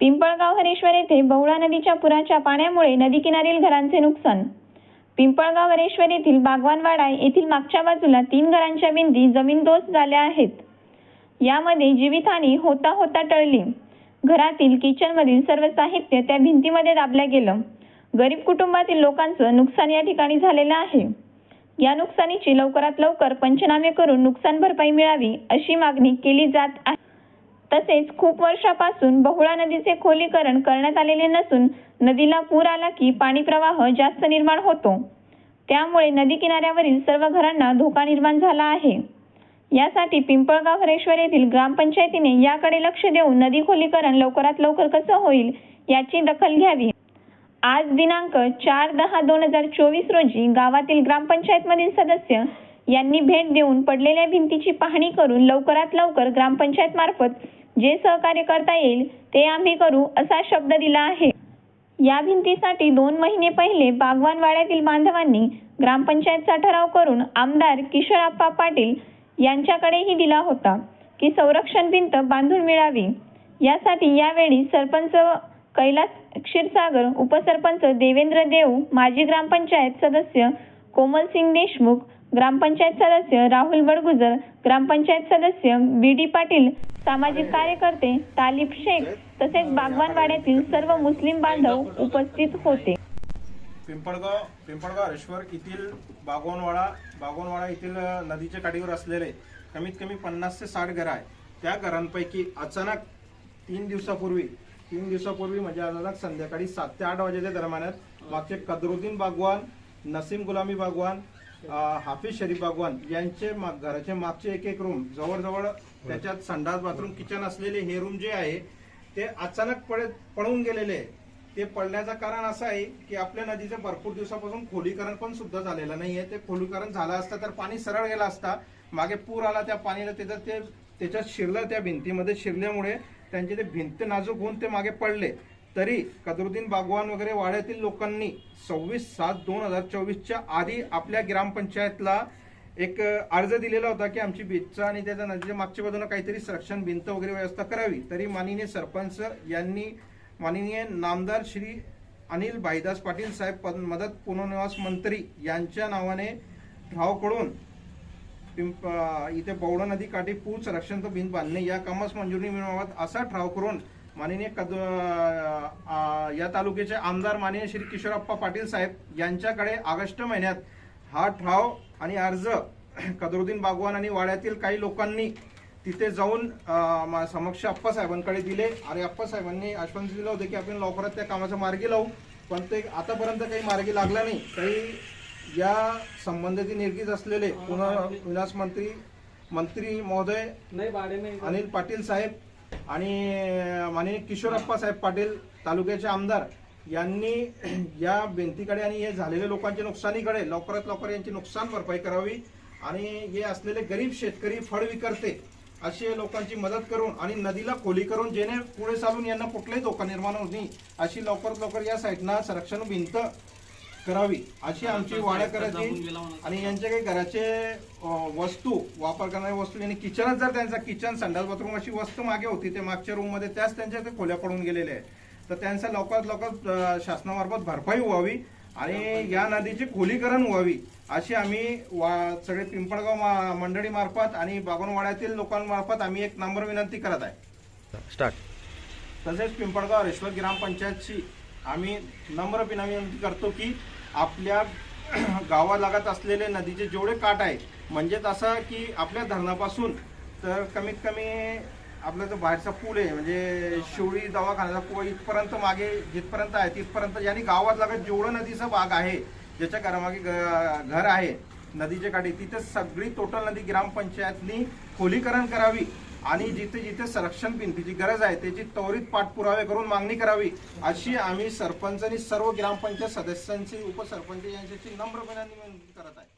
पिंपळगाव हरेश्वर येथे बहुळा नदीच्या पुराच्या पाण्यामुळे नदीकिनारील घरांचे नुकसान. पिंपळगाव हरेश्वर येथील बागवानवाडा येथील मागच्या बाजूला तीन घरांच्या भिंती जमीनदोस्त झाल्या आहेत. यामध्ये जीवितहानी होता होता टळली. घरातील किचनमधील सर्व साहित्य त्या भिंतीमध्ये दाबल्या गेलं. गरीब कुटुंबातील लोकांचं नुकसान या ठिकाणी झालेलं आहे. या नुकसानीची लवकरात लवकर पंचनामे करून नुकसान भरपाई मिळावी अशी मागणी केली जात आहे. तसेच खूप वर्षापासून बहुळा नदीचे खोलीकरण करण्यात आलेले नसून नदीला पूर आला की पाणी प्रवाह जास्त निर्माण होतो. त्यामुळे नदी किनाऱ्यावरील सर्व घरांना धोका निर्माण झाला आहे. यासाठी पिंपळगाव हरेश्वर येथील ग्रामपंचायतीने याकडे लक्ष देऊन नदी खोलीकरण लवकरात लवकर कसं होईल याची दखल घ्यावी. आज दिनांक चार दहा दोन हजार चोवीस रोजी गावातील ग्रामपंचायतमधील सदस्य यांनी भेट देऊन पडलेल्या भिंतीची पाहणी करून लवकरात लवकर ग्रामपंचायत मार्फत जे सहकार्य करता येईल ते आम्ही करू असा शब्द दिला आहे. या भिंतीसाठी दोन महिने पहिले बागवानवाड्यातील बांधवांनी ग्रामपंचायतचा ठराव करून आमदार किशोरप्पा पाटील यांच्याकडेही दिला होता की संरक्षण भिंत बांधून मिळावी. यासाठी यावेळी सरपंच कैलास क्षीरसागर उपसरपंच देवेंद्र देव माजी ग्रामपंचायत सदस्य कोमल सिंग देशमुख ग्रामपंचायत सदस्य राहुल बडगुजर ग्रामपंचायत सदस्य बी डी पाटील सामाजिक कार्यकर्ते तालिब शेख तसेच बागवानवाड्यातील सर्व मुस्लिम बांधव उपस्थित होते. पिंपळगाव पिंपळगाव हरेश्वर येथील बागवनवाडा बागवनवाडा येथील नदीच्या काठीवर असलेले कमीत कमी पन्नास ते साठ घरं आहे त्या घरांपैकी अचानक तीन दिवसापूर्वी तीन दिवसापूर्वी म्हणजे अचानक संध्याकाळी सात ते आठ वाजेच्या दरम्यान मागचे कदरुद्दीन बागवान नसीम गुलामी बागवान हाफिज शरीफ बागवान यांचे घराचे मागचे एक एक रूम जवळजवळ त्याच्यात संडास बाथरूम किचन असलेले हे रूम जे आहे ते अचानक पड पडून गेलेले. आहे ते पडण्याचं कारण असं आहे की आपल्या नदीचं भरपूर दिवसापासून खोलीकरण पण सुद्धा झालेलं नाहीये. ते खोलीकरण झालं असतं तर पाणी सरळ गेलं असता. मागे पूर आला त्या पाणीला त्याच्यात ते त्याच्यात शिरलं त्या भिंतीमध्ये. शिरल्यामुळे त्यांचे ते भिंत नाजूक होऊन ते मागे पडले. तरी कदरुद्दीन बागवान वगैरे वाड्यातील लोकांनी सव्वीस सात दोन हजार चोवीसच्या आधी आपल्या ग्रामपंचायतला एक अर्ज दिलेला होता की आमची भिंतचा आणि त्याच्या नदीच्या मागच्या बाजूला काहीतरी संरक्षण भिंत वगैरे व्यवस्था करावी. तरी माननीय सरपंच यांनी माननीय नामदार श्री अनिल भाईदास पाटील साहेब पद- मदत पुनर्निवास मंत्री यांच्या नावाने ठावकडून पिंप इथे बौडा नदी काठी पूर संरक्षण तो भिंत बांधणे या कामास मंजुरी मिळवावात असा ठराव करून माननीय कद या तालुक्याचे आमदार माननीय श्री किशोरप्पा पाटील साहेब यांच्याकडे ऑगस्ट महिन्यात हा ठराव आणि अर्ज कदरुद्दीन बागवान आणि वाड्यातील काही लोकांनी तिथे जाऊन समक्ष अप्पा साहेबांकडे दिले. आणि अप्पा साहेबांनी आश्वासन दिलं होतं की आपण लवकरात त्या कामाचा मार्गी लावू. पण ते आतापर्यंत काही मार्गी लागला नाही. काही या संबंधित निर्गीत असलेले पुनर्विनाश मंत्री मंत्री महोदय अनिल पाटील साहेब आणि माननीय किशोरप्पा साहेब पाटील तालुक्याचे आमदार यांनी या भिंतीकडे आणि हे झालेल्या लोकांच्या नुकसानीकडे लवकरात लवकर यांची नुकसान भरपाई करावी आणि हे असलेले गरीब शेतकरी फळ विकर्ते असे लोकांची मदत करून आणि नदीला खोली करून जेणे पुढे चालून यांना कुठलाही धोका निर्माण होत नाही अशी लवकरात लवकर या साईडना संरक्षण भिंत करावी अशी आमची वाड्याकराची आणि यांच्या काही घराचे वस्तू वापर करणाऱ्या वस्तू यांनी किचनच जर त्यांचा किचन संडास बाथरूम अशी वस्तू मागे होती ते मागच्या रूममध्ये त्याच त्यांच्या ते खोल्या पडून गेलेल्या आहे तर त्यांचा लवकरात लवकर शासनामार्फत भरपाई व्हावी आणि या नदीची खोलीकरण व्हावी अशी आम्ही वा सगळे पिंपळगाव मा- मंडळी मार्फत आणि बागवनवाड्यातील लोकांमार्फत आम्ही एक नंबर विनंती करत आहे. स्टार्ट तसेच पिंपळगाव रेश्वर ग्रामपंचायतची आम्ही नम्र विनंती करतो की आपल्या गावालागत असलेले नदीचे जेवढे काठ आहे म्हणजे तसं की आपल्या धरणापासून तर कमीत कमी आपला जो बाहेरचा पूल आहे म्हणजे शिवळी दवाखान्याचा पूल इथपर्यंत मागे जिथपर्यंत आहे तिथपर्यंत यांनी गावात लागत जेवढं नदीचा भाग आहे ज्याच्या घरामागे ग- घर आहे नदीच्या काठी तिथे सगळी टोटल नदी ग्रामपंचायतनी खोलीकरण करावी. आणि जिथे जिथे संरक्षण भिंतीची गरज आहे त्याची त्वरित पाठपुरावे करून मागणी करावी अशी आम्ही सरपंच आणि सर्व ग्रामपंचायत सदस्यांची उपसरपंच यांच्याशी नम्र विनंती करत आहे.